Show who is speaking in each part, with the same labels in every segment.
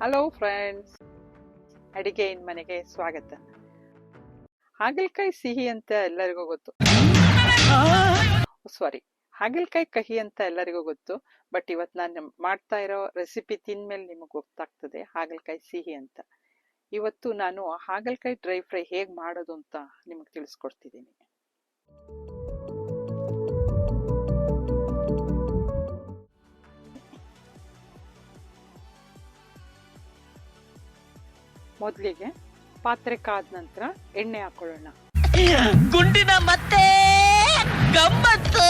Speaker 1: Hello friends ಅಡಿಗೆ ಇನ್ ಮನೆಗೆ ಸ್ವಾಗತ. ಹಾಗಲಕಾಯಿ ಸಿಹಿ ಅಂತ ಎಲ್ಲರಿಗೂ ಗೊತ್ತು. ಸಾರಿ ಹಾಗಲಕಾಯಿ ಕಹಿ ಅಂತ ಎಲ್ಲರಿಗೂ ಗೊತ್ತು ಬಟ್ ಇವತ್ತು ನಾನು ಮಾಡ್ತಾ ಇರೋ ರೆಸಿಪಿ ತಿಂದ್ಮೇಲೆ ನಿಮಗೆ ಗೊತ್ತಾಗ್ತದೆ, ಹಾಗಲಕಾಯಿ ಸಿಹಿ ಅಂತ. ಇವತ್ತು ನಾನು ಹಾಗಲಕಾಯಿ ಡ್ರೈ ಫ್ರೈ ಹೇಗೆ ಮಾಡೋದು ಅಂತ ನಿಮಗೆ ತಿಳಿಸ್ಕೊಡ್ತಿದ್ದೀನಿ ಮೊದಲಿಗೆ ಪಾತ್ರೆ ಕಾದ ನಂತರ ಎಣ್ಣೆ ಹಾಕೊಳ್ಳೋಣ.
Speaker 2: ಗುಂಡಿನ ಮತ್ತೆ ಗಮ್ಮತ್ತು.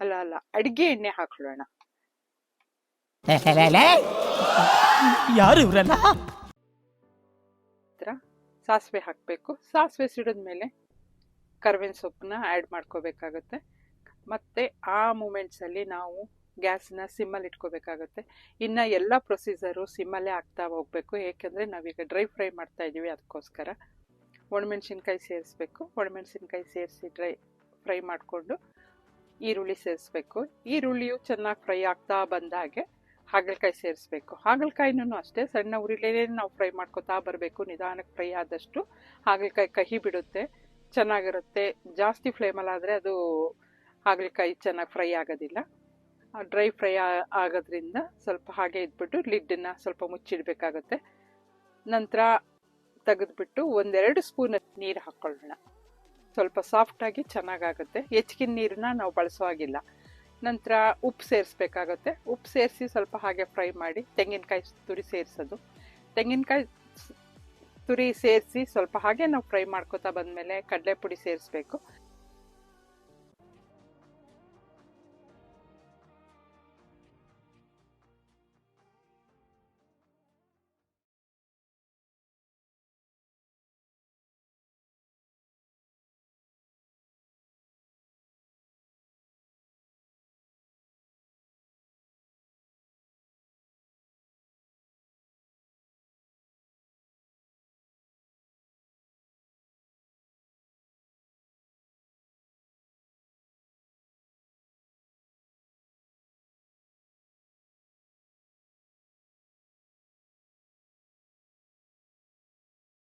Speaker 1: ಅಲ್ಲ ಅಲ್ಲ ಅಡಿಗೆ ಎಣ್ಣೆ ಹಾಕೊಳ್ಳೋಣ.
Speaker 2: ಯಾರು ಇವ್ರಲ್ಲ?
Speaker 1: ಸಾಸಿವೆ ಹಾಕಬೇಕು. ಸಾಸಿವೆ ಸಿಡಿದ್ಮೇಲೆ ಕರ್ಬೇವಿನ ಸೊಪ್ಪನ್ನ ಆ್ಯಡ್ ಮಾಡ್ಕೋಬೇಕಾಗತ್ತೆ. ಮತ್ತು ಆ ಮೂಮೆಂಟ್ಸಲ್ಲಿ ನಾವು ಗ್ಯಾಸ್ನ ಸಿಮ್ಮಲ್ಲಿ ಇಟ್ಕೋಬೇಕಾಗುತ್ತೆ. ಇನ್ನು ಎಲ್ಲ ಪ್ರೊಸೀಜರು ಸಿಮ್ಮಲ್ಲೇ ಆಗ್ತಾ ಹೋಗಬೇಕು. ಏಕೆಂದರೆ ನಾವೀಗ ಡ್ರೈ ಫ್ರೈ ಮಾಡ್ತಾ ಇದ್ದೀವಿ ಅದಕ್ಕೋಸ್ಕರ. ಒಣಮೆಣ್ಸಿನ್ಕಾಯಿ ಸೇರಿಸ್ಬೇಕು. ಒಣಮೆಣ್ಸಿನ್ಕಾಯಿ ಸೇರಿಸಿ ಡ್ರೈ ಫ್ರೈ ಮಾಡಿಕೊಂಡು ಈರುಳ್ಳಿ ಸೇರಿಸ್ಬೇಕು. ಈರುಳ್ಳಿಯು ಚೆನ್ನಾಗಿ ಫ್ರೈ ಆಗ್ತಾ ಬಂದಾಗೆ ಹಾಗಲಕಾಯಿ ಸೇರಿಸ್ಬೇಕು. ಹಾಗಲಕಾಯಿನೂ ಅಷ್ಟೇ, ಸಣ್ಣ ಉರಿಲೇ ನಾವು ಫ್ರೈ ಮಾಡ್ಕೊತಾ ಬರಬೇಕು. ನಿಧಾನಕ್ಕೆ ಫ್ರೈ ಆದಷ್ಟು ಹಾಗಲಕಾಯಿ ಕಹಿ ಬಿಡುತ್ತೆ, ಚೆನ್ನಾಗಿರುತ್ತೆ. ಜಾಸ್ತಿ ಫ್ಲೇಮಲ್ಲಾದರೆ ಅದು ಹಾಗಲಕಾಯಿ ಚೆನ್ನಾಗಿ ಫ್ರೈ ಆಗೋದಿಲ್ಲ. ಡ್ರೈ ಫ್ರೈ ಆಗೋದ್ರಿಂದ ಸ್ವಲ್ಪ ಹಾಗೆ ಇದ್ಬಿಟ್ಟು ಲಿಡ್ಡನ್ನು ಸ್ವಲ್ಪ ಮುಚ್ಚಿಡಬೇಕಾಗತ್ತೆ. ನಂತರ ತೆಗೆದ್ಬಿಟ್ಟು ಒಂದೆರಡು ಸ್ಪೂನ್ ನೀರು ಹಾಕ್ಕೊಳ್ಳೋಣ ಸ್ವಲ್ಪ ಸಾಫ್ಟಾಗಿ ಚೆನ್ನಾಗಾಗುತ್ತೆ. ಹೆಚ್ಚಿನ ನೀರನ್ನ ನಾವು ಬಳಸೋ ಹಾಗಿಲ್ಲ. ನಂತರ ಉಪ್ಪು ಸೇರಿಸ್ಬೇಕಾಗತ್ತೆ. ಉಪ್ಪು ಸೇರಿಸಿ ಸ್ವಲ್ಪ ಹಾಗೆ ಫ್ರೈ ಮಾಡಿ ತೆಂಗಿನಕಾಯಿ ತುರಿ ಸೇರಿಸೋದು. ತೆಂಗಿನಕಾಯಿ ತುರಿ ಸೇರಿಸಿ ಸ್ವಲ್ಪ ಹಾಗೆ ನಾವು ಫ್ರೈ ಮಾಡ್ಕೋತಾ ಬಂದಮೇಲೆ ಕಡಲೆ ಪುಡಿ ಸೇರಿಸ್ಬೇಕು.